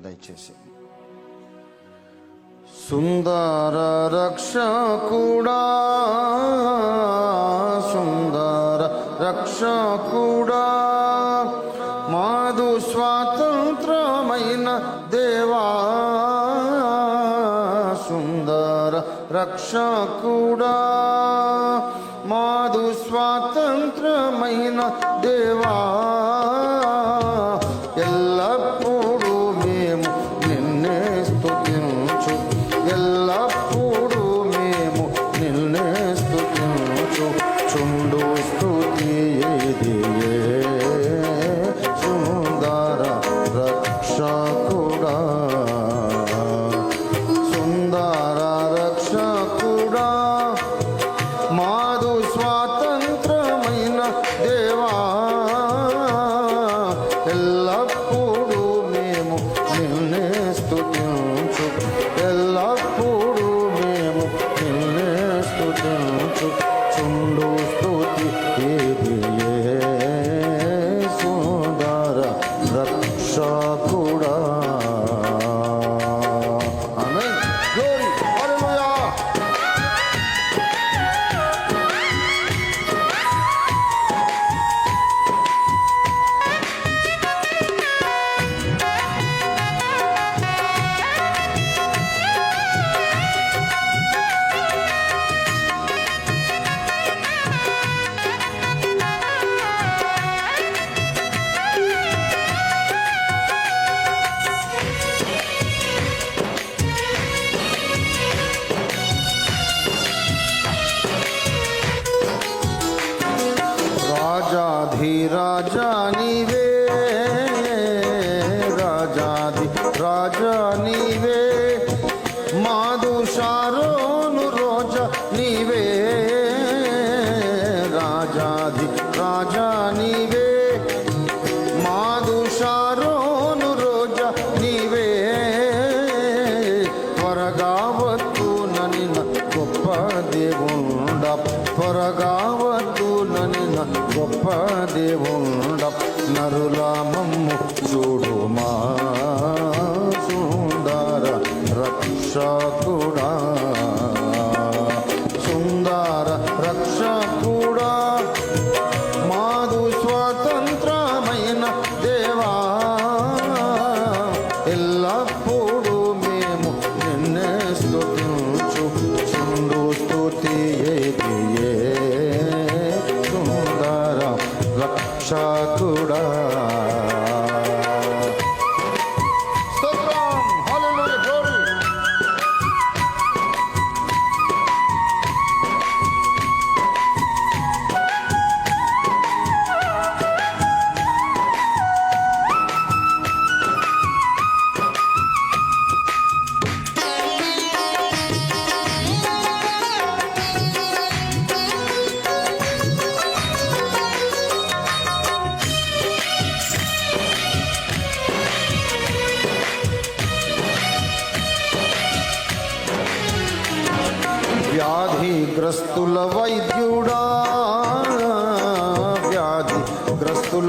దయచేసి. సుందర రక్షకుడా సుందర రక్షకుడా మాదు స్వాతంత్రమైన దేవా సుందర రక్షకుడా మాదు స్వాతంత్రమైన దేవా. రక్షకుడా. సుందర రక్షకుడా. మాదు స్వాతంత్రమైన దేవా. ఎల్లప్పుడూ మేము నిన్నే స్తుతించు. ఎల్లప్పుడూ మేము నిన్నే స్తుతించు. చుండు స్థుతి ఏది సుందర রাজানি देवों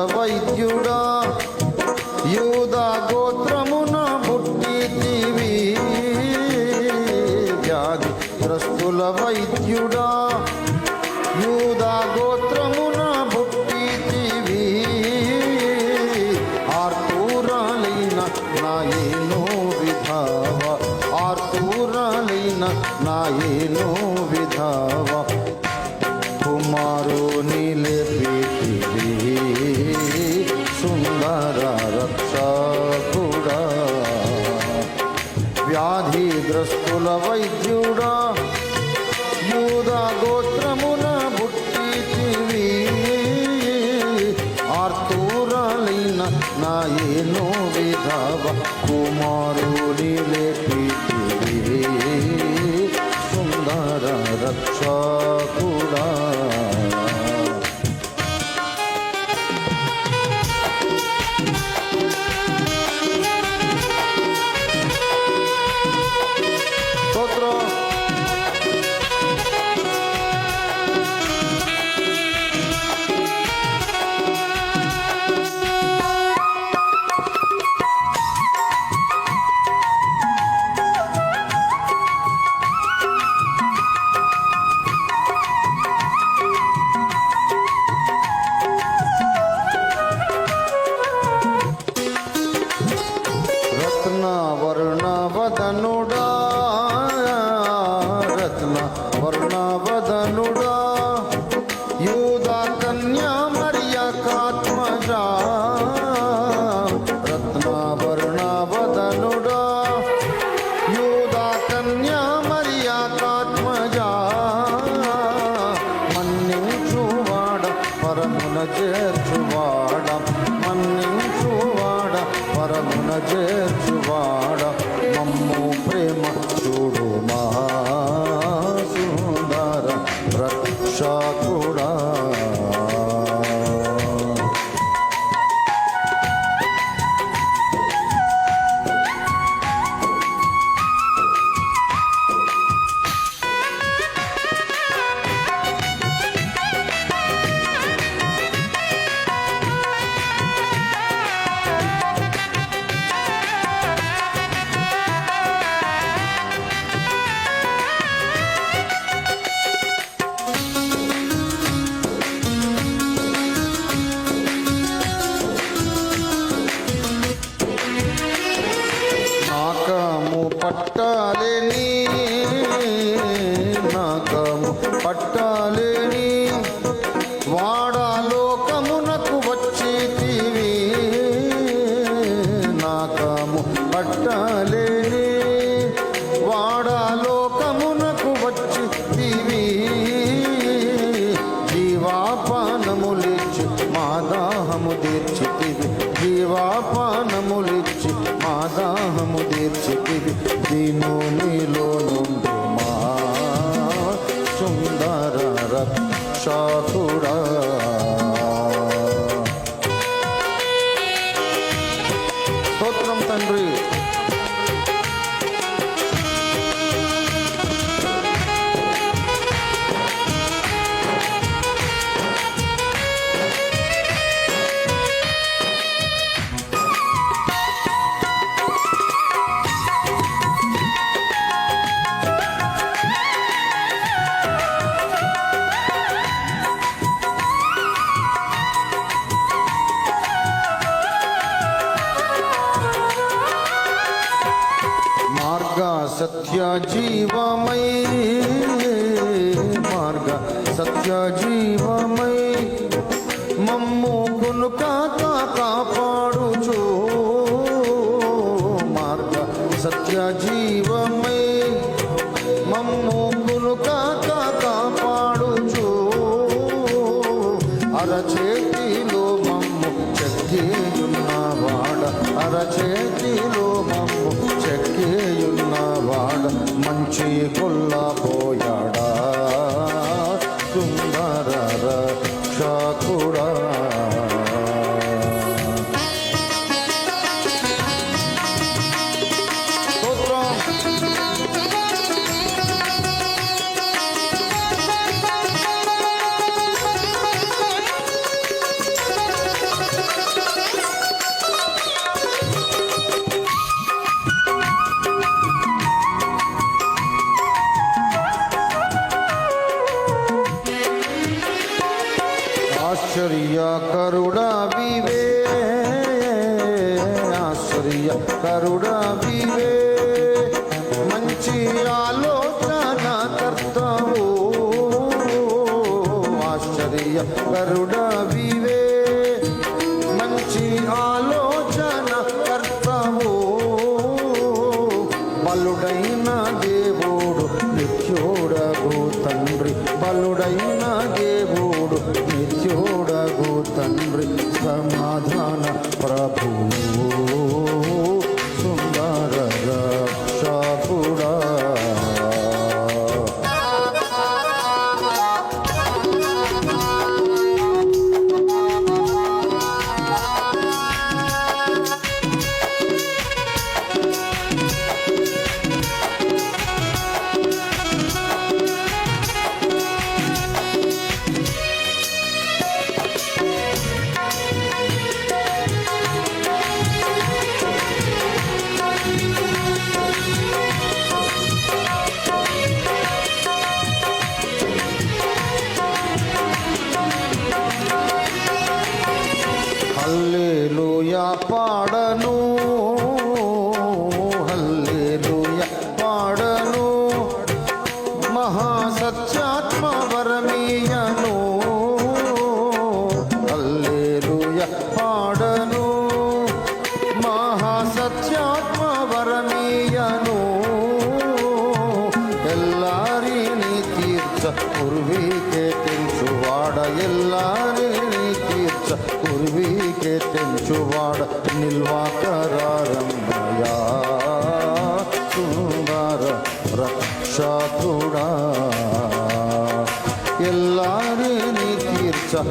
వ్యాధిగ్రస్తుల వైద్యుడా? యూదా గోత్రమున పుట్టితివి వ్యాధిగ్రస్తుల వైద్యుడా? యూదా గోత్రమున పుట్టితివి ఆర్తూరాలైన నాయనో విధావ. ఆర్తూరాలైన నాయనో విధావా. నా నాయనో విధవ కుమారుడి లేపితివి. సుందర రక్షకుడా రత్న వరుణ వదనుడా రత్న వరుణ వదనుడా యూదా కన్యా మరియా కాత్మజా రత్న వరుణ వదనుడా యూదా కన్యా మరియా కాత్మజా మన్నించువాడ పరమున చేర్చువాడ जीवमयी मार्ग सत्य जीवा കൊള്ളാ പോയ ఆశ్చర్య కరుడా వివే ఆశ్రయ కరుడా వివే బలుడైన దేవుడు నిత్యుడగు తండ్రి. బలుడైన దేవుడు నిత్యుడగు తండ్రి. సమాధాన ప్రభువు.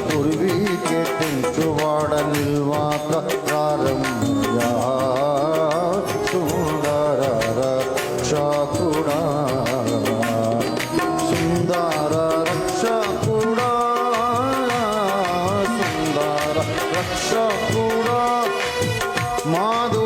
పూర్వీకే పెంచువాడ నిల్వాత ప్రారంభయా సుందర రక్షకుడా సుందర రక్షకుడా సుందర రక్షకుడా మాధు